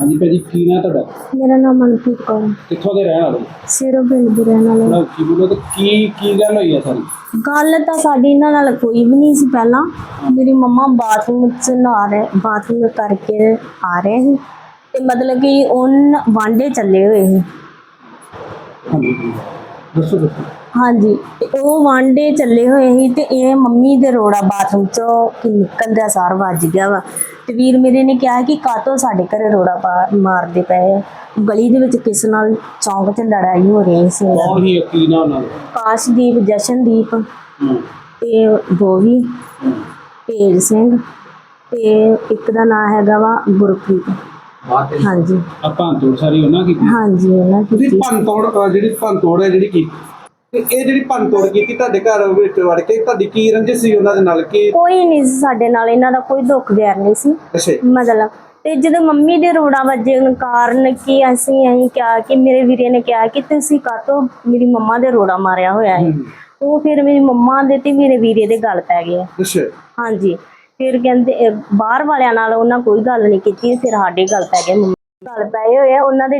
ਹਾਂਜੀ ਭਾਜੀ ਕੀ ਨਾਂ ਤੁਹਾਡਾ? ਮੇਰਾ ਨਾਮ ਮਨਪ੍ਰੀਤ ਕੌਰ ਹੈ। ਕਿੱਥੋਂ ਦੇ ਰਹਿਣ ਵਾਲੇ? ਸਿਰੋਂ ਪਿੰਡ ਦੇ ਰਹਿਣ ਵਾਲੇ ਥੋੜਾ ਉੱਚੀ ਬੋਲੋ ਤੇ ਕੀ ਕੀ ਗੱਲ ਹੋਈ ਆ ਸਾਰੀ? ਗੱਲ ਤਾਂ ਸਾਡੀ ਇਹਨਾਂ ਨਾਲ ਕੋਈ ਵੀ ਨਹੀਂ ਸੀ ਪਹਿਲਾਂ। ਮੇਰੀ ਮੰਮਾ ਬਾਥਰੂਮ ਚ ਨਹਾ ਰਹੇ ਬਾਥਰੂਮ ਕਰਕੇ ਆ ਰਹੇ ਸੀ। ਤੇ ਮਤਲਬ ਕਿ ਉਹਨ ਵਾਂਡੇ ਚੱਲੇ ਹੋਏ ਸੀ। ਹਾਂਜੀ। ਦੱਸੋ ਦੱਸੋ। ਹਾਂਜੀ ਤੇ ਉਹ ਵਾਂਡੇ ਚੱਲੇ ਹੋਏ ਸੀ ਤੇ ਇਹ ਮੰਮੀ ਦੇ ਰੋੜਾ ਬਾਥਰੂਮ ਚੋਂ ਕਿ ਨਿਕਲ ਦਾ ਸਾਰ ਵੱਜ ਗਿਆ ਵਾ। ਤੇ ਵੀਰ ਮੇਰੇ ਨੇ ਕਿਹਾ ਕਿ ਕਾਤੋਂ ਸਾਡੇ ਘਰੇ ਰੋੜਾ ਪਾ- ਮਾਰਦੇ ਪਏ ਆ। ਗਲੀ ਦੇ ਵਿੱਚ ਕਿਸ ਨਾਲ ਚੌਂਕ 'ਚ ਲੜਾਈ ਹੋ ਰਹੀ ਸੀ। ਕੌਣ ਹੀ ਕੀ ਨਾਂ ਉਹਨਾਂ ਦਾ? ਕਾਸ਼ਦੀਪ ਜਸ਼ਨਦੀਪ ਹੂੰ। ਤੇ ਬੋਵੀ ਤੇਜ ਸਿੰਘ ਤੇ ਇੱਕ ਦਾ ਨਾਮ ਹੈਗਾ ਵਾ ਗੁਰਪ੍ਰੀਤ। ਹਾਂਜੀ। ਆਪਾਂ ਤੋੜ ਸਾਰੀ ਉਹਨਾਂ ਕੀਤੀ। ਹਾਂਜੀ ਉਹਨਾਂ ਤੁਸੀਂ ਕੀਤੀ ਭੰਨ ਤੋੜ ਜਿਹੜੀ ਭੰਨ ਤੋੜ ਹੈ ਜਿਹੜੀ ਤੇ ਇਹ ਜਿਹੜੀ ਭੰਨ ਤੋੜ ਕੀਤੀ ਤੁਹਾਡੇ ਘਰ ਵਿੱਚ ਵੜ ਕੇ ਤੁਹਾਡੀ ਕੀ ਰੰਜਿਸ਼ ਸੀ ਉਹਨਾਂ ਦੇ ਨਾਲ? ਕੀ ਕੋਈ ਨਹੀਂ ਸੀ ਸਾਡੇ ਨਾਲ ਇਹਨਾਂ ਦਾ ਕੋਈ ਦੁੱਖ ਵੈਰ ਨਹੀਂ ਸੀ। ਮਤਲਬ ਤੇ ਜਦੋਂ ਮੰਮੀ ਦੇ ਰੋੜਾ ਵੱਜਣ ਕਾਰਨ ਕੀ ਅਸੀਂ ਅਸੀਂ ਕਿਹਾ ਕਿ ਮੇਰੇ ਵੀਰੇ ਨੇ ਕਿਹਾ ਕਿ ਤੁਸੀਂ ਕਾਤੋਂ ਮੇਰੀ ਮੰਮਾ ਦੇ ਰੋੜਾ ਮਾਰਿਆ ਹੋਇਆ ਹੈ? ਉਹ ਫਿਰ ਮੇਰੀ ਮੰਮਾ ਦੇ ਤੇ ਮੇਰੇ ਵੀਰੇ ਦੇ ਗੱਲ ਪੈ ਗਏ ਅੱਛਾ। ਹਾਂਜੀ। ਫਿਰ ਕਹਿੰਦੇ ਅਹ ਬਾਹਰ ਵਾਲਿਆਂ ਨਾਲ ਉਹਨਾਂ ਕੋਈ ਗੱਲ ਨਹੀਂ ਕੀਤੀ ਫਿਰ ਸਾਡੇ ਗੱਲ ਪੈ ਗਏ ਮੰਮੀ। ਗੱਲ ਪਏ ਹੋਏ ਆ ਉਹਨਾਂ ਦੇ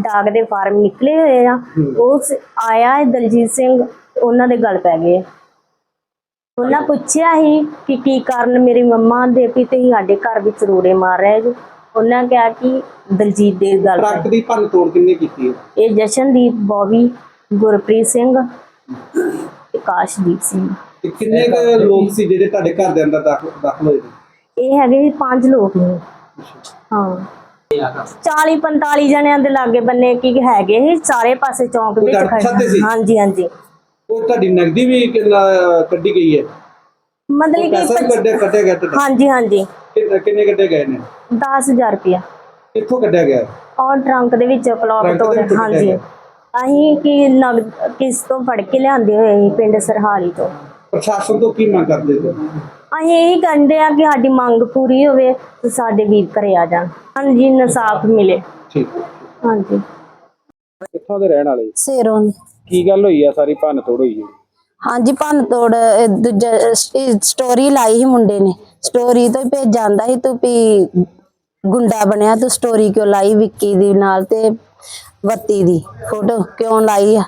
ਡਾਕ ਦੇ ਫਾਰਮ ਨਿਕਲੇ ਹੋਏ ਆ। ਉਹ ਸ- ਆਇਆ ਹੈ ਦਲਜੀਤ ਸਿੰਘ ਉਹਨਾਂ ਦੇ ਗੱਲ ਪੈ ਗਏ। ਉਹਨਾਂ ਪੁੱਛਿਆ ਸੀ ਕਿ ਕੀ ਕਾਰਨ ਮੇਰੀ ਮੰਮਾ ਦੇ ਵੀ ਤੁਸੀਂ ਸਾਡੇ ਘਰ ਵਿੱਚ ਰੋੜੇ ਮਾਰ ਰਹੇ ਜੀ। ਉਹਨਾਂ ਕਿਹਾ ਕਿ ਦਲਜੀਤ ਦੇ ਗੱਲ ਪੈ ਟਰੱਕ ਦੀ ਭੰਨ ਤੋੜ ਕਿੰਨੇ ਕੀਤੀ ਹੈ? ਇਹ ਜਸ਼ਨਦੀਪ ਬੋਬੀ ਗੁਰਪ੍ਰੀਤ ਸਿੰਘ ਤੇ ਕਾਸ਼ਦੀਪ ਸਿੰਘ। ਤੇ ਕਿੰਨੇ ਕੁ ਲੋਕ ਸੀ ਜਿਹੜੇ ਤੁਹਾਡੇ ਘਰ ਦੇ ਅੰਦਰ ਦਾਖਲ ਦਾਖਲ ਹੋਏ ਨੇ? ਇਹ ਹੈਗੇ ਪੰਜ ਲੋਕ ਨੇ। ਹਾਂ। 40 45 ਜਣਿਆਂ ਦੇ ਲਾਗੇ ਬੰਨੇ ਕੀ ਹੈਗੇ ਸੀ ਸਾਰੇ ਪਾਸੇ ਚੌਂਕ ਕੋਈ ਵਿੱਚ ਤੇ ਖੜੇ? ਹਾਂਜੀ ਹਾਂਜੀ ਉਹ ਤੁਹਾਡੀ ਨਗਦੀ ਵੀ ਕਿੰਨਾ ਕੱਢੀ ਗਈ ਹੈ? ਮਤਲਬ ਪੈਸਾ ਵੀ ਕਿ ਕੱਢਿਆ ਕੱਢਿਆ ਗਿਆ ਤੁਹਾਡਾ? ਹਾਂਜੀ ਹਾਂਜੀ ਕਿੰਨੇ- ਕਿੰਨੇ ਕੱਢੇ ਗਏ ਨੇ? 10000 ਰੁਪਇਆ। ਕਿੱਥੋਂ ਕੱਢਿਆ ਗਿਆ? ਔਰ ਟਰੰਕ ਦੇ ਵਿੱਚ ਕਲੌਕ ਟਰੰਕ ਦੇ ਤੋੜ ਵਿੱਚੋਂ ਹਾਂਜੀ ਕੱਢਿਆ ਅਸੀਂ ਕੀ ਨਗ ਕਿਸ ਤੋਂ ਫੜ ਕੇ ਲਿਆਂਦੇ ਹੋਏ ਸੀ ਪਿੰਡ ਸਰਹਾਲੀ ਤੋਂ। ਪ੍ਰਸ਼ਾਸਨ ਤੋਂ ਕੀ ਮੰਗ ਕਰਦੇ ਹੋ? ਅਸੀਂ ਇਹੀ ਕਹਿੰਦੇ ਆ ਕਿ ਸਾਡੀ ਮੰਗ ਪੂਰੀ ਹੋਵੇ ਤੇ ਸਾਡੇ ਵੀਰ ਘਰੇ ਆ ਜਾਣ। ਹਾਂਜੀ ਇਨਸਾਫ ਮਿਲੇ। ਠੀਕ। ਹਾਂਜੀ। ਕਿੱਥੋਂ ਦੇ ਰਹਿਣ ਵਾਲੇ? ਸੇਰੋਂ ਦੀ। ਕੀ ਗੱਲ ਹੋਈ ਆ? ਸਾਰੀ ਭੰਨ ਤੋੜ ਹੋਈ ਹੈ ਹਾਂਜੀ ਭੰਨ ਤੋੜ ਇਹ ਦੂਜਾ ਸਟੋਰੀ ਲਾਈ ਸੀ ਮੁੰਡੇ ਨੇ। ਸਟੋਰੀ ਤੋਂ ਹੀ ਭੇਜ ਜਾਂਦਾ ਸੀ ਤੂੰ ਵੀ ਗੁੰਡਾ ਬਣਿਆ ਤੂੰ ਸਟੋਰੀ ਕਿਉਂ ਲਾਈ ਵਿੱਕੀ ਦੀ ਨਾਲ ਤੇ ਵੱਤੀ ਦੀ? ਫੋਟੋ ਕਿਉਂ ਲਾਈ ਆ?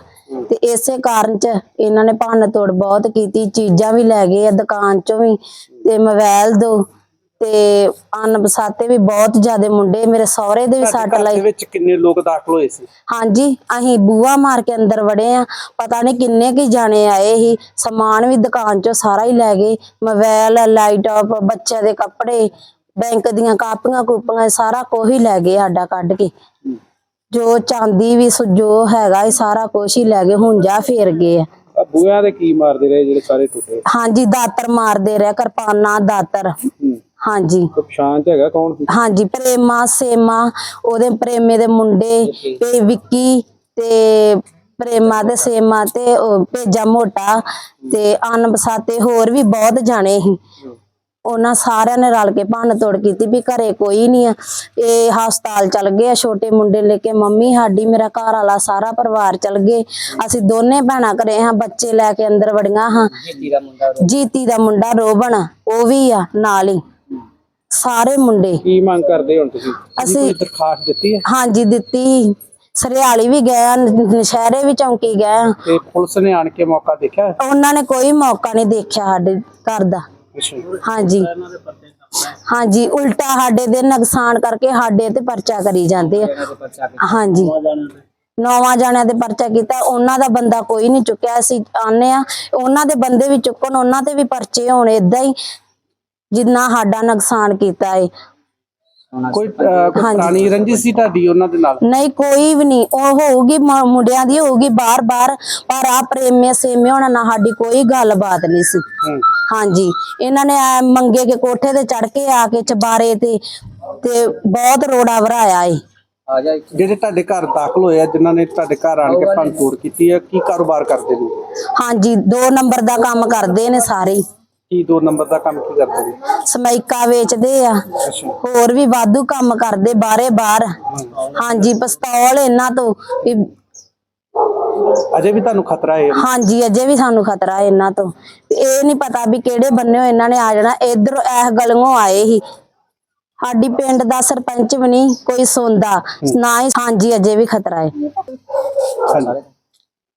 ਤੇ ਇਸੇ ਕਾਰਨ ਚ ਇਹਨਾਂ ਨੇ ਭੰਨ ਤੋੜ ਬਹੁਤ ਕੀਤੀ ਚੀਜ਼ਾਂ ਵੀ ਲੈ ਗਏ ਆ ਦੁਕਾਨ ਚੋਂ ਵੀ ਤੇ ਮੋਬਾਈਲ ਦੋ ਤੇ ਅਨਪਛਾਤੇ ਵੀ ਬਹੁਤ ਜ਼ਿਆਦੇ ਮੁੰਡੇ ਮੇਰੇ ਸਹੁਰੇ ਦੇ ਵੀ ਸੱਟ ਘਰ ਲਾਈ। ਵਿੱਚ ਕਿੰਨੇ ਲੋਕ ਦਾਖਲ ਹੋਏ ਸੀ? ਹਾਂਜੀ ਅਸੀਂ ਬੂਆ ਮਾਰ ਕੇ ਅੰਦਰ ਵੜੇ ਆ ਪਤਾ ਨਹੀਂ ਕਿੰਨੇ ਕੀ ਜਾਣੇ ਆਏ ਸੀ ਸਮਾਨ ਵੀ ਦੁਕਾਨ ਚੋਂ ਸਾਰਾ ਹੀ ਲੈ ਗਏ ਮੋਬਾਈਲ ਲੈਪਟਾਪ ਬੱਚਿਆਂ ਦੇ ਕੱਪੜੇ ਬੈਂਕ ਦੀਆਂ ਕਾਪੀਆਂ ਕੂਪੀਆਂ ਸਾਰਾ ਕੁਝ ਹੀ ਲੈ ਗਏ ਸਾਡਾ ਕੱਢ ਕੇ। ਜੋ ਚਾਂਦੀ ਵੀ ਜੋ ਹੈਗਾ ਇਹ ਸਾਰਾ ਕੁਝ ਹੀ ਲੈ ਗਏ ਹੁਣ ਜਾ ਫੇਰ ਗਏ ਆ। ਬੂਹਿਆਂ ਦੇ ਕੀ ਮਾਰਦੇ ਰਹੇ ਜਿਹੜੇ ਸਾਰੇ ਟੁੱਟੇ? ਹਾਂਜੀ ਦਾਤਰ ਮਾਰਦੇ ਰਿਹਾ ਕਿਰਪਾਨਾਂ ਦਾਤਰ। ਹਾਂਜੀ। ਪਛਾਣ ਚ ਹੈਗਾ ਕੌਣ ਸੀ? ਹਾਂਜੀ ਪ੍ਰੇਮਾ ਸੇਮਾ ਉਹਦੇ ਪ੍ਰੇਮੇ ਦੇ ਮੁੰਡੇ ਤੇ ਵਿੱਕੀ ਤੇ ਪ੍ਰੇਮਾ ਤੇ ਸੇਮਾ ਤੇ ਭੇਜਾ ਮੋਟਾ ਤੇ ਅਨਬਸਾਤੇ ਹੋਰ ਵੀ ਬਹੁਤ ਜਾਣੇ ਸੀ। ਉਹਨਾਂ ਸਾਰਿਆਂ ਨੇ ਰਲ ਕੇ ਭੰਨ ਤੋੜ ਕੀਤੀ ਵੀ ਘਰੇ ਕੋਈ ਨਹੀਂ ਆ। ਇਹ ਹਸਪਤਾਲ ਚਲ ਗਏ ਆ ਛੋਟੇ ਮੁੰਡੇ ਲੈ ਕੇ ਮੰਮੀ ਸਾਡੀ ਮੇਰਾ ਘਰ ਵਾਲਾ ਸਾਰਾ ਪਰਿਵਾਰ ਚਲ ਗਏ। ਅਸੀਂ ਦੋਨੇ ਭੈਣਾਂ ਘਰੇ ਹਾਂ ਬੱਚੇ ਲੈ ਕੇ ਅੰਦਰ ਵੜੀਆਂ ਹਾਂ। ਜੀਤੀ ਦਾ ਮੁੰਡਾ ਰੋਬਣ ਉਹ ਵੀ ਆ ਨਾਲ ਹੀ। ਸਾਰੇ ਮੁੰਡੇ। ਕੀ ਮੰਗ ਕਰਦੇ ਹੁਣ ਤੁਸੀਂ? ਅਸੀਂ ਦਰਖਾਸਤ ਦਿੱਤੀ ਹੈ? ਹਾਂਜੀ ਦਿੱਤੀ। ਸਰਿਆਲੀ ਵੀ ਗਏ ਨਸ਼ਹਿਰੇ ਵੀ ਚੌਂਕੀ ਗਏ ਆ। ਤੇ ਪੁਲਿਸ ਨੇ ਆਣ ਕੇ ਮੌਕਾ ਦੇਖਿਆ? ਉਹਨਾਂ ਨੇ ਕੋਈ ਮੌਕਾ ਨਹੀਂ ਦੇਖਿਆ ਸਾਡੇ ਘਰ ਦਾ। ਹਾਂਜੀ। ਹਾਂਜੀ ਉਲਟਾ ਸਾਡੇ ਦੇ ਨੁਕਸਾਨ ਕਰਕੇ ਸਾਡੇ ਤੇ ਪਰਚਾ ਕਰੀ ਜਾਂਦੇ ਆ। ਹਾਂਜੀ। ਨੌਵਾਂ ਜਾਣਿਆਂ ਦੇ ਪਰਚਾ ਕੀਤਾ ਉਹਨਾਂ ਦਾ ਬੰਦਾ ਕੋਈ ਨਹੀਂ ਚੁੱਕਿਆ ਅਸੀਂ ਆਨੇ ਆ ਉਹਨਾਂ ਦੇ ਬੰਦੇ ਵੀ ਚੁੱਕਣ ਉਹਨਾਂ ਤੇ ਵੀ ਪਰਚੇ ਹੋਣ ਇਦਾਂ ਹੀ ਜਿੰਨਾ ਸਾਡਾ ਨੁਕਸਾਨ ਕੀਤਾ ਏ। ਕੋਈ। ਪੁਰਾਣੀ ਰੰਜਿਸ਼ ਸੀ ਤੁਹਾਡੀ ਉਹਨਾਂ ਦੇ ਨਾਲ? ਨਹੀਂ ਕੋਈ ਵੀ ਨਹੀਂ। ਉਹ ਹੋਊਗੀ ਮੁੰਡਿਆਂ ਦੀ ਹੋਊਗੀ ਬਾਰ-ਬਾਰ ਪਰ ਆ ਪ੍ਰੇਮੇ ਸੇਮੇ ਹੋਣਾ ਨਾ ਸਾਡੀ ਕੋਈ ਗੱਲਬਾਤ ਨਹੀਂ ਸੀ। ਹੂੰ। ਹਾਂਜੀ। ਇਹਨਾਂ ਨੇ ਐਂ ਮੰਗੇ ਕੇ ਕੋਠੇ ਤੇ ਚੜ ਕੇ ਆ ਕੇ ਚਬਾਰੇ ਤੇ ਤੇ ਬਹੁਤ ਰੋੜਾ ਵਰਾਇਆ ਏ। ਜਿਹੜੇ ਤੁਹਾਡੇ ਘਰ ਦਾਖਲ ਹੋਏ ਆ ਜਿਨ੍ਹਾਂ ਨੇ ਤੁਹਾਡੇ ਘਰ ਆਣ ਕੇ ਭੰਨ ਤੋੜ ਕੀਤੀ ਹੈ ਕੀ ਕਾਰੋਬਾਰ ਕਰਦੇ ਨੇ? ਹਾਂਜੀ ਦੋ ਨੰਬਰ ਦਾ ਕੰਮ ਕਰਦੇ ਨੇ ਸਾਰੇ। ਹੀ। ਕੀ ਦੋ ਨੰਬਰ ਦਾ ਕੰਮ ਕੀ ਕਰਦੇ ਨੇ? ਸਮੈਕਾ ਵੇਚਦੇ ਆ। ਅੱਛਾ। ਹੋਰ ਵੀ ਵਾਧੂ ਕੰਮ ਕਰਦੇ ਬਾਰੇ ਬਾਹਰ। ਹਾਂਜੀ ਪਿਸਤੌਲ ਇਹਨਾਂ ਤੋਂ ਵੀ ਅਜੇ ਵੀ ਤੁਹਾਨੂੰ ਖਤਰਾ ਹੈ ਹਾਂਜੀ, ਅਜੇ ਵੀ ਸਾਨੂੰ ਖਤਰਾ ਹੈ ਇਹਨਾਂ ਤੋਂ। ਇਹ ਨਹੀਂ ਪਤਾ ਵੀ ਕਿਹੜੇ ਬੰਨੇ ਇਹਨਾਂ ਨੇ ਆ ਜਾਣਾ। ਇਧਰ ਇਸ ਗਲੀਓਂ ਆਏ ਸੀ। ਸਾਡੀ ਪਿੰਡ ਦਾ ਸਰਪੰਚ ਵੀ ਨਹੀਂ, ਕੋਈ ਸੁਣਦਾ। ਨਾ ਹੀ ਹਾਂਜੀ, ਅਜੇ ਵੀ ਖਤਰਾ ਹੈ।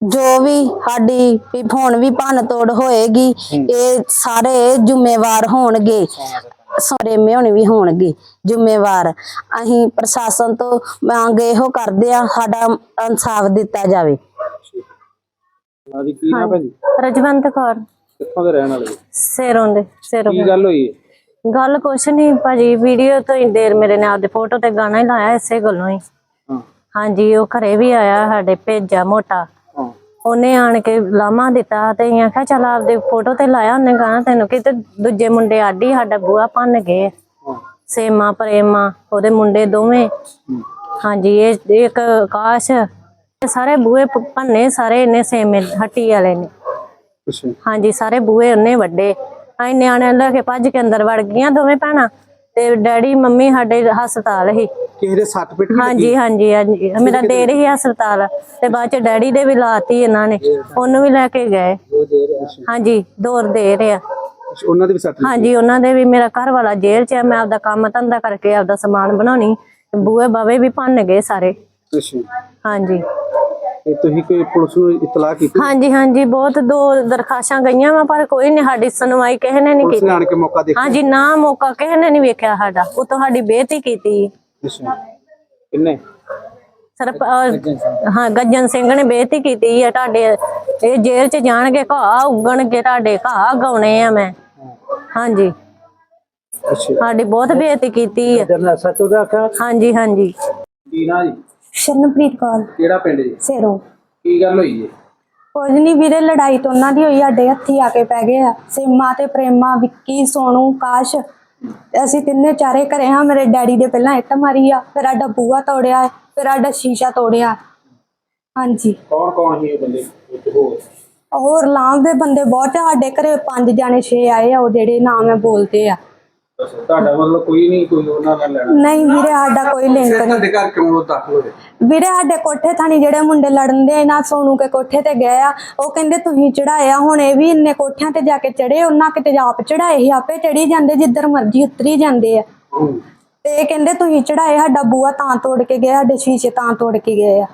ਜੋ ਵੀ ਸਾਡੀ ਵੀ ਹੁਣ ਵੀ ਭੰਨ ਤੋੜ ਹੋਏਗੀ, ਇਹ ਸਾਰੇ ਜ਼ਿੰਮੇਵਾਰ ਹੋਣਗੇ। ਸੋਰੇਮੇ ਹੋਣੇ ਵੀ ਹੋਣਗੇ, ਜ਼ਿੰਮੇਵਾਰ। ਅਸੀਂ ਪ੍ਰਸ਼ਾਸਨ ਤੋਂ ਮੰਗ ਇਹੋ ਕਰਦੇ ਆ ਸਾਡਾ ਇਨਸਾਫ ਦਿੱਤਾ ਜਾਵੇ। ਆਦੀ ਕੀ ਨਾ ਭਾਜੀ ਰਜਵੰਤ ਕੌਰ। ਕਿੱਥੋਂ ਦੇ ਰਹਿਣ ਵਾਲੇ ਜੀ? ਸੇਰੋਂ ਦੇ ਸੇਰੋਂ ਕੀ ਗੱਲ ਹੋਈ? ਹੈ ਗੱਲ ਕੁਛ ਨਹੀਂ ਭਾਜੀ ਵੀਡੀਓ ਤੋਂ ਹੀ ਦੇਰ ਮੇਰੇ ਨੇ ਆਪਦੇ ਫੋਟੋ ਤੇ ਗਾਣਾ ਹੀ ਲਾਇਆ ਇਸੇ ਗੱਲੋਂ ਹੀ। ਹਾਂ। ਹਾਂਜੀ ਉਹ ਘਰੇ ਵੀ ਆਇਆ ਸਾਡੇ ਭੇਜਾ ਮੋਟਾ। ਹਾਂ। ਉਹਨੇ ਆਣ ਕੇ ਲਾਮਾ ਦਿੱਤਾ ਤੇ ਅਸੀਂ ਆਖਿਆ ਚਲ ਆਪਦੇ ਫੋਟੋ ਤੇ ਲਾਇਆ ਉਹਨੇ ਗਾਣਾ ਤੈਨੂੰ ਕਿਤੇ ਦੂਜੇ ਮੁੰਡੇ ਆਡੀ ਸਾਡਾ ਬੂਆ ਭੰਨ ਗਏ ਹਾਂ। ਸੇਮਾ ਪ੍ਰੇਮਾ ਉਹਦੇ ਮੁੰਡੇ ਦੋਵੇਂ। ਹਾਂਜੀ ਇਹ ਇੱਕ ਆਕਾਸ਼ ਸਾਰੇ ਬੂਏ ਭ- ਭੰਨੇ ਸਾਰੇ ਇਹਨੇ ਸੇਮੇ ਹੱਟੀ ਵਾਲੇ ਨੇ। ਅੱਛਾ। ਹਾਂਜੀ ਸਾਰੇ ਬੂਏ ਉਹਨੇ ਵੱਡੇ। ਅਸੀਂ ਨਿਆਣਿਆਂ ਨੂੰ ਲੈ ਕੇ ਭੱਜ ਕੇ ਅੰਦਰ ਵੜ ਗਈਆਂ ਦੋਵੇਂ ਭੈਣਾਂ ਤੇ ਡੈਡੀ ਮੰਮੀ ਸਾਡੇ ਹਸਪਤਾਲ ਹੀ। ਕਿਸੇ ਦੇ ਸੱਟ ਪਿੱਟ ਹਾਂਜੀ ਹਾਂਜੀ ਹਾਂਜੀ। ਮੇਰਾ ਦੇਰ ਹੀ ਹਸਪਤਾਲ ਤੇ ਬਾਅਦ ਚ ਡੈਡੀ ਦੇ ਵੀ ਲਾਤੀ ਇਹਨਾਂ ਨੇ। ਉਹਨੂੰ ਵੀ ਲੈ ਕੇ ਗਏ। ਹਾਂਜੀ ਦੌਰ ਦੇ ਰਿਹਾ ਉਹਨਾਂ ਦੇ ਵੀ ਸੱਟ ਹਾਂਜੀ ਉਹਨਾਂ ਦੇ ਵੀ ਮੇਰਾ ਘਰ ਵਾਲਾ ਜੇਲ੍ਹ 'ਚ ਹੈ ਮੈਂ ਆਪਦਾ ਕੰਮ ਧੰਦਾ ਕਰਕੇ ਆਪਦਾ ਸਮਾਨ ਬਣਾਉਣੀ। ਬੂਏ ਬਾਵੇ ਵੀ ਭੰਨ ਗਏ ਸਾਰੇ। ਅੱਛਾ। ਹਾਂਜੀ। ਤੇ ਤੁਸੀਂ ਕੋਈ ਪੁਲਿਸ ਨੂੰ ਇਤਲਾਹ ਕੀਤੀ? ਹਾਂਜੀ ਹਾਂਜੀ ਬਹੁਤ ਦੋ ਦਰਖਾਸ਼ਾਂ ਗਈਆਂ ਵਾ ਪਰ ਕੋਈ ਨਹੀਂ ਸਾਡੀ ਸੁਣਵਾਈ ਕਿਸੇ ਨੇ ਨਹੀਂ ਪੁਲਿਸ ਕੀਤੀ। ਨੇ ਆਣ ਕੇ ਮੌਕਾ ਦੇਖਿਆ? ਹਾਂਜੀ ਨਾ ਮੌਕਾ ਕਿਸੇ ਨੇ ਨਹੀਂ ਵੇਖਿਆ ਸਾਡਾ। ਉਹ ਤੁਹਾਡੀ ਬੇਇੱਜ਼ਤੀ ਕੀਤੀ। ਅੱਛਾ। ਕਿੰਨੇ? ਸਰ ਹਾਂ ਗੱਜਨ ਸਿੰਘ ਨੇ ਬੇਇੱਜ਼ਤੀ ਕੀਤੀ ਹੈ ਤੁਹਾਡੇ ਇਹ ਜੇਲ੍ਹ 'ਚ ਜਾਣਗੇ ਘਾਹ ਉਗਣਗੇ ਤੁਹਾਡੇ ਘਾਹ ਗਾਉਣੇ ਆ ਮੈਂ। ਹਾਂਜੀ। ਅੱਛਾ। ਸਾਡੀ ਬਹੁਤ ਬੇਇੱਜ਼ਤੀ ਕੀਤੀ ਹੈ ਜਰਨਲ ਸੱਚੋ ਦਾ ਆਖਿਆ ਹਾਂਜੀ ਹਾਂਜੀ। ਕੀ ਨਾ ਜੀ? ਸ਼ਰਨਪ੍ਰੀਤ ਕੌਰ। ਕਿਹੜਾ ਪਿੰਡ ਜੀ? ਸੇਰੋ। ਕੀ ਗੱਲ ਹੋਈ ਹੈ ਕੁਝ ਨਹੀਂ ਵੀਰੇ ਲੜਾਈ ਤਾਂ ਉਹਨਾਂ ਦੀ ਹੋਈ ਸਾਡੇ ਹੱਥੀ ਆ ਕੇ ਪੈ ਗਏ ਆ। ਸੀਮਾ ਤੇ ਪ੍ਰੇਮਾ ਵਿੱਕੀ ਸੋਨੂ ਕਾਸ਼ ਅਸੀਂ ਤਿੰਨੇ ਚਾਰੇ ਘਰੇ ਹਾਂ। ਮੇਰੇ ਡੈਡੀ ਦੇ ਪਹਿਲਾਂ ਇੱਟ ਮਾਰੀ ਆ ਫਿਰ ਸਾਡਾ ਬੂਆ ਤੋੜਿਆ ਫਿਰ ਸਾਡਾ ਸ਼ੀਸ਼ਾ ਤੋੜਿਆ ਹਾਂਜੀ। ਕੌਣ ਕੌਣ ਸੀ ਇਹ ਬੰਦੇ? ਹੋਰ। ਹੋਰ ਲਾਂਵ ਦੇ ਬੰਦੇ ਬਹੁਤ ਆ ਸਾਡੇ ਘਰੇ ਪੰਜ ਜਾਣੇ ਛੇ ਆਏ ਆ ਉਹ ਜਿਹੜੇ ਨਾਮ ਹੈ ਬੋਲਦੇ ਆ। ਤੁਹਾਡਾ ਮਤਲਬ ਕੋਈ ਨਹੀਂ ਕੋਈ ਉਹਨਾਂ ਨਾਲ ਲੈਣਾ। ਨਹੀਂ ਵੀਰੇ ਸਾਡਾ ਕੋਈ ਲਿੰਕ ਨਹੀਂ। ਤੁਹਾਡੇ ਘਰ ਕਿਉਂ ਉਹ ਦਾਖਲ ਹੋਏ ਵੀਰੇ ਸਾਡੇ ਕੋਠੇ ਥਾਣੀ ਜਿਹੜੇ ਮੁੰਡੇ ਲੜਨ ਦੇ ਨਾ ਸੋਨੂ ਕੇ ਕੋਠੇ ਤੇ ਗਏ ਆ ਉਹ ਕਹਿੰਦੇ ਤੁਸੀਂ ਚੜਾਇਆ ਹੁਣ ਇਹ ਵੀ ਇੰਨੇ ਕੋਠਿਆਂ ਤੇ ਜਾ ਕੇ ਚੜੇ ਉਹਨਾਂ ਕਿਤੇ ਆਪ ਚੜਾਏ ਸੀ ਆਪੇ ਚੜੀ ਜਾਂਦੇ ਜਿੱਧਰ ਮਰਜ਼ੀ ਉਤਰੀ ਜਾਂਦੇ ਆ। ਹੂੰ। ਤੇ ਇਹ ਕਹਿੰਦੇ ਤੁਸੀਂ ਚੜਾਏ ਸਾਡਾ ਬੂਆ ਤਾਂ ਤੋੜ ਕੇ ਗਏ ਸਾਡੇ ਸ਼ੀਸ਼ੇ ਤਾਂ ਤੋੜ ਕੇ ਗਏ ਆ।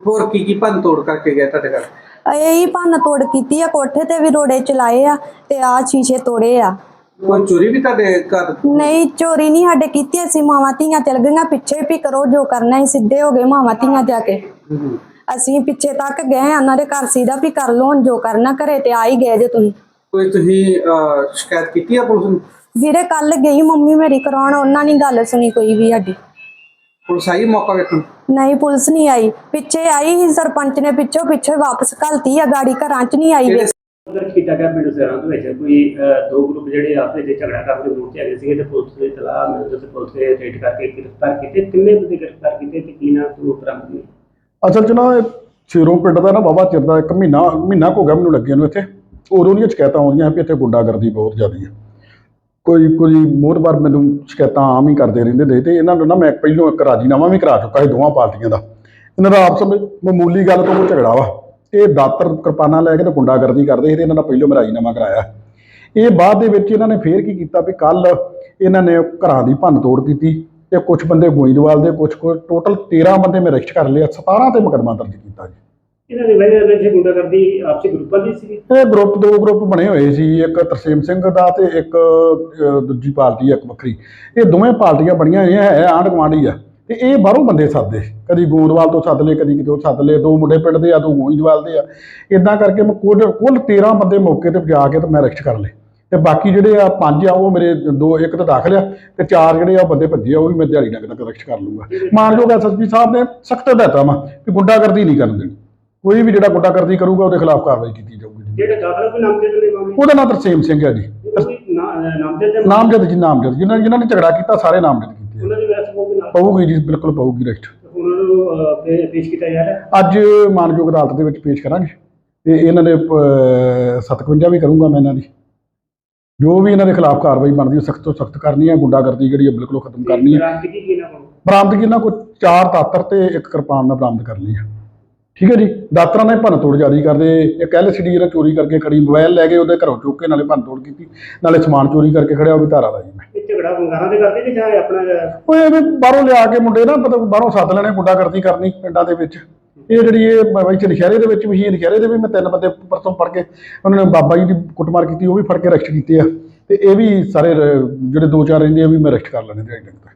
ਹੋਰ ਕੀ ਕੀ ਭੰਨ ਤੋੜ ਕਰਕੇ ਗਏ ਤੁਹਾਡੇ ਘਰ? ਇਹੀ ਭੰਨ ਤੋੜ ਕੀਤੀ ਆ ਕੋਠੇ ਤੇ ਵੀ ਰੋੜੇ ਚਲਾਏ ਆ ਤੇ ਆ ਸ਼ੀਸ਼ੇ ਤੋੜੇ ਆ। ਕੋਈ ਚੋਰੀ ਵੀ ਤੁਹਾਡੇ ਘਰ ਨਹੀਂ ਚੋਰੀ ਨਹੀਂ ਸਾਡੇ ਕੀਤੀ ਅਸੀਂ ਮਾਵਾਂ ਧੀਆਂ ਚਲ ਗਈਆਂ ਪਿੱਛੇ ਵੀ ਕਰੋ ਜੋ ਕਰਨਾ ਹੀ ਸਿੱਧੇ ਹੋ ਗਏ ਮਾਵਾਂ ਧੀਆਂ ਜਾ ਕੇ। ਅਸੀਂ ਪਿੱਛੇ ਤੱਕ ਗਏ ਆ ਉਹਨਾਂ ਦੇ ਘਰ ਸੀਦਾ ਵੀ ਕਰ ਲੋ ਹੁਣ ਜੋ ਕਰਨਾ ਘਰੇ ਤੇ ਆ ਹੀ ਗਏ ਜੇ ਤੁਸੀਂ। ਕੋਈ ਤੁਸੀਂ ਅਹ, ਸ਼ਿਕਾਇਤ ਕੀਤੀ ਆ ਪੁਲਿਸ ਨੂੰ? ਵੀਰੇ ਕੱਲ ਗਈ ਮੰਮੀ ਮੇਰੀ ਕਰਾਉਣ ਉਹਨਾਂ ਨੇ ਗੱਲ ਸੁਣੀ ਕੋਈ ਵੀ ਸਾਡੀ। ਪੁਲਿਸ ਆਈ ਮੌਕਾ ਵੇਖਣ? ਨਹੀਂ ਪੁਲਿਸ ਨਹੀਂ ਆਈ। ਪਿੱਛੇ ਆਈ ਸੀ ਸਰਪੰਚ ਨੇ ਪਿੱਛੋਂ ਪਿੱਛੇ ਵਾਪਸ ਘਲਤੀ ਆ ਗਾੜੀ ਘਰਾਂ 'ਚ ਨਹੀਂ ਆਈ। ਵੇ ਦਰਜ ਕੀਤਾ ਗਿਆ ਪਿੰਡ ਸਹਿਰਾਂ ਦੇ ਵਿੱਚ ਕੋਈ ਅਹ, ਦੋ ਗਰੁੱਪ ਜਿਹੜੇ ਆਪਸ ਵਿੱਚ ਝਗੜਾ ਕਰਨ ਦੇ 'ਚ ਹੈਗੇ ਸੀਗੇ ਤੇ ਪੁਲਿਸ ਨੇ ਤਲਾਹ ਮਿਲਦੇ ਤੇ ਪੁਲਿਸ ਨੇ ਰੇਡ ਕਰਕੇ ਗ੍ਰਿਫਤਾਰ ਕੀਤੇ। ਕਿੰਨੇ ਬੰਦੇ ਗ੍ਰਿਫਤਾਰ ਕੀਤੇ ਤੇ ਕੀ ਨਾਮ ਤੋਂ ਬਰਾਮਦ ਹੋਏ ਅਸਲ 'ਚ ਨਾ ਇਹ ਸ਼ੇਰੋਂ ਪਿੰਡ ਦਾ ਨਾ ਬਾਬਾ ਚਿਰ ਦਾ ਇੱਕ ਮਹੀਨਾ ਮਹੀਨਾ ਕੁ ਹੋ ਗਿਆ ਮੈਨੂੰ ਲੱਗੇ ਨੂੰ ਇੱਥੇ। ਉਦੋਂ ਦੀਆਂ ਸ਼ਿਕਾਇਤਾਂ ਆਉਂਦੀਆਂ ਵੀ ਇੱਥੇ ਗੁੰਡਾਗਰਦੀ ਬਹੁਤ ਜ਼ਿਆਦੀ ਹੈ ਕੋਈ ਕੋਈ ਮੋਹਰਬਾਰ ਮੈਨੂੰ ਸ਼ਿਕਾਇਤਾਂ ਆਮ ਹੀ ਕਰਦੇ ਰਹਿੰਦੇ ਦੇ ਤੇ ਇਹਨਾਂ ਨੂੰ ਨਾ ਮੈਂ ਪਹਿਲੋਂ ਇੱਕ ਰਾਜੀਨਾਮਾ ਵੀ ਕਰਾ ਚੁੱਕਾ ਸੀ ਦੋਵਾਂ ਪਾਰਟੀਆਂ ਦਾ। ਇਹਨਾਂ ਦਾ ਆਪਸ ਵਿੱਚ ਮਾਮੂਲੀ ਗੱਲ ਤੋਂ ਕੋਈ ਝਗੜਾ ਵਾ। ਇਹ ਦਾਤਰ ਕਿਰਪਾਨਾਂ ਲੈ ਕੇ ਤੇ ਗੁੰਡਾਗਰਦੀ ਕਰਦੇ ਸੀ ਤੇ ਇਹਨਾਂ ਦਾ ਪਹਿਲੋਂ ਮੈਂ ਰਾਜੀਨਾਮਾ ਕਰਾਇਆ। ਇਹ ਬਾਅਦ ਦੇ ਵਿੱਚ ਇਹਨਾਂ ਨੇ ਫੇਰ ਕੀ ਕੀਤਾ ਵੀ ਕੱਲ ਇਹਨਾਂ ਨੇ ਘਰਾਂ ਦੀ ਭੰਨ ਤੋੜ ਕੀਤੀ ਤੇ ਕੁਝ ਬੰਦੇ ਗੋਇੰਦਵਾਲ ਦੇ ਕੁਝ ਕੁ ਟੋਟਲ 13 ਬੰਦੇ ਮੈਂ ਅਰੈਸਟ ਕਰ ਲਏ 17 ਤੇ ਮੁਕੱਦਮਾ ਦਰਜ ਕੀਤਾ ਜੀ। ਇਹਨਾਂ ਦੀ ਨਾਲ ਜਿਹੜੀ ਗੁੰਡਾਗਰਦੀ ਆਪਸੀ ਗਰੁੱਪਾਂ ਦੀ ਸੀ ਇਹ ਗਰੁੱਪ ਦੋ ਗਰੁੱਪ ਬਣੇ ਹੋਏ ਸੀ ਇੱਕ ਤਰਸੇਮ ਸਿੰਘ ਦਾ ਤੇ ਇੱਕ ਅਹ, ਦੂਜੀ ਪਾਰਟੀ ਇੱਕ ਵੱਖਰੀ। ਇਹ ਦੋਵੇਂ ਪਾਰਟੀਆਂ ਬਣੀਆਂ ਹੋਈਆਂ ਹੈ ਆਂਢ ਗੁਆਂਢੀ ਆ। ਤੇ ਇਹ ਬਾਹਰੋਂ ਬੰਦੇ ਸੱਦਦੇ। ਕਦੀ ਗੋਂਦਵਾਲ ਤੋਂ ਸੱਦ ਲਏ ਕਦੀ ਕਿਤੋਂ ਸੱਦ ਲਏ ਦੋ ਮੁੰਡੇ ਪਿੰਡ ਦੇ ਆ ਦੋ ਗੋਇੰਦਵਾਲ ਦੇ ਆ। ਇਦਾਂ ਕਰਕੇ ਮੈਂ ਕੁੱਲ ਕੁੱਲ 13 ਬੰਦੇ ਮੌਕੇ ਤੇ ਜਾ ਕੇ ਤੇ ਮੈਂ ਅਰੈਸਟ ਕਰ ਲਏ। ਤੇ ਬਾਕੀ ਜਿਹੜੇ ਆ ਪੰਜ ਆ ਉਹ ਮੇਰੇ ਦੋ ਇੱਕ ਤਾਂ ਦਾਖਲ ਆ ਤੇ ਚਾਰ ਜਿਹੜੇ ਆ ਬੰਦੇ ਭੱਜੇ ਆ ਉਹ ਵੀ ਮੈਂ ਦਿਹਾੜੀ ਨਾਲ ਤੱਕ ਅਰੈਸਟ ਕਰ ਲੂੰਗਾ ਮਾਨਯੋਗ ਐਸਐਸਪੀ ਸਾਹਿਬ ਨੇ ਸਖਤ ਹਦਾਇਤਾਂ ਵਾ ਕਿ ਗੁੰਡਾਗਰਦੀ ਨਹੀਂ ਕਰਨ ਦੇਣੀ। ਕੋਈ ਵੀ ਜਿਹੜਾ ਗੁੰਡਾਗਰਦੀ ਕਰੂਗਾ ਉਹਦੇ ਖਿਲਾਫ ਕਾਰਵਾਈ ਕੀਤੀ ਜਾਊਗੀ ਜਿਹੜੇ ਦਾਖਲ ਕੋਈ ਨਾਮ ਦੇ ਦੇ ਮਾਮਲੇ ਉਹਦਾ ਨਾਮ ਤਰਸੇਮ ਸਿੰਘ ਹੈ ਜੀ। ਕੋਈ ਨਾਮ ਦੇ ਦੇ ਨਾਮਜ਼ਦ ਜੀ ਨਾਮਜ਼ਦ। ਜਿਨ੍ਹਾਂ ਜਿਨ੍ਹਾਂ ਨੇ ਝਗੜਾ ਕੀਤਾ ਸਾਰੇ ਨਾਮਜ਼ਦ ਕੀਤੇ। ਉਹਨਾਂ ਦੀ ਪਊਗੀ ਜੀ ਬਿਲਕੁਲ ਪਊਗੀ ਰੈਸਟ ਉਹਨਾਂ ਨੂੰ ਅਹ, ਪੇ- ਪੇਸ਼ ਕੀਤਾ ਜਾ ਰਿਹਾ? ਅੱਜ ਮਾਨਯੋਗ ਅਦਾਲਤ ਦੇ ਵਿੱਚ ਪੇਸ਼ ਕਰਾਂਗੇ। ਤੇ ਇਹਨਾਂ ਦੇ ਅਹ, 57 ਵੀ ਕਰੂੰਗਾ ਮੈਂ ਇਹਨਾਂ ਦੀ। ਜੋ ਵੀ ਇਹਨਾਂ ਦੇ ਖਿਲਾਫ ਕਾਰਵਾਈ ਬਣਦੀ ਹੈ ਸਖਤ ਤੋਂ ਸਖਤ ਕਰਨੀ ਹੈ। ਗੁੰਡਾਗਰਦੀ ਜਿਹੜੀ ਹੈ ਬਿਲਕੁਲ ਖਤਮ ਕਰਨੀ ਹੈ। ਬਰਾਮਦਗੀ ਕੀ ਨਾ ਕੋਲ? ਬਰਾਮਦਗੀ ਇਹਨਾਂ ਕੋਲ ਚਾਰ ਦਾਤਰ ਤੇ ਇੱਕ ਕਿਰਪਾਨ ਮੈਂ ਬਰਾਮਦ ਕਰ ਲਈ ਹੈ। ਠੀਕ ਹੈ ਜੀ? ਦਾਤਰਾਂ ਨੇ ਭੰਨ ਤੋੜ ਜਾਰੀ ਕਰਦੇ ਇੱਕ ਐਲਸੀਡੀ ਜਿਹੜਾ ਚੋਰੀ ਕਰਕੇ ਖੜੀ ਮੋਬਾਈਲ ਲੈ ਕੇ ਉਹਦੇ ਘਰੋਂ ਚੁੱਕ ਕੇ ਨਾਲੇ ਭੰਨ ਤੋੜ ਕੀਤੀ। ਨਾਲੇ ਸਮਾਨ ਚੋਰੀ ਕਰਕੇ ਖੜਿਆ ਉਹ ਵੀ ਧਾਰਾ ਦਾ ਜੀ ਮੈਂ ਇਹ ਝਗੜਾ ਵੰਗਾਰਾਂ ਦੇ ਕਰਦੇ ਕਿ ਜਾਂ ਇਹ ਆਪਣਾ ਉਹ ਇਹ ਵੀ ਬਾਹਰੋਂ ਲਿਆ ਕੇ ਮੁੰਡੇ ਨਾ ਮਤਲਬ ਬਾਹਰੋਂ ਸੱਦ ਲੈਣੇ ਗੁੰਡਾਗਰਦੀ ਕਰਨੀ ਪਿੰਡਾਂ ਦੇ ਵਿੱਚ। ਇਹ ਜਿਹੜੀ ਇਹ ਇੱਥੇ ਨਸ਼ਹਿਰੇ ਦੇ ਵਿੱਚ ਵੀ ਸੀ ਨਸ਼ਹਿਰੇ ਦੇ ਵੀ ਮੈਂ ਤਿੰਨ ਬੰਦੇ ਪਰਸੋਂ ਫੜ ਕੇ ਉਹਨਾਂ ਨੇ ਬਾਬਾ ਜੀ ਦੀ ਕੁੱਟਮਾਰ ਕੀਤੀ ਉਹ ਵੀ ਫੜ ਕੇ ਅਰੈਸਟ ਕੀਤੇ ਆ। ਤੇ ਇਹ ਵੀ ਸਾਰੇ ਜਿਹੜੇ ਦੋ ਚਾਰ ਰਹਿੰਦੇ ਆ ਵੀ ਮੈਂ ਅਰੈਸਟ ਕਰ ਲੈਣੇ ਦਿਹਾੜੀ ਤੱਕ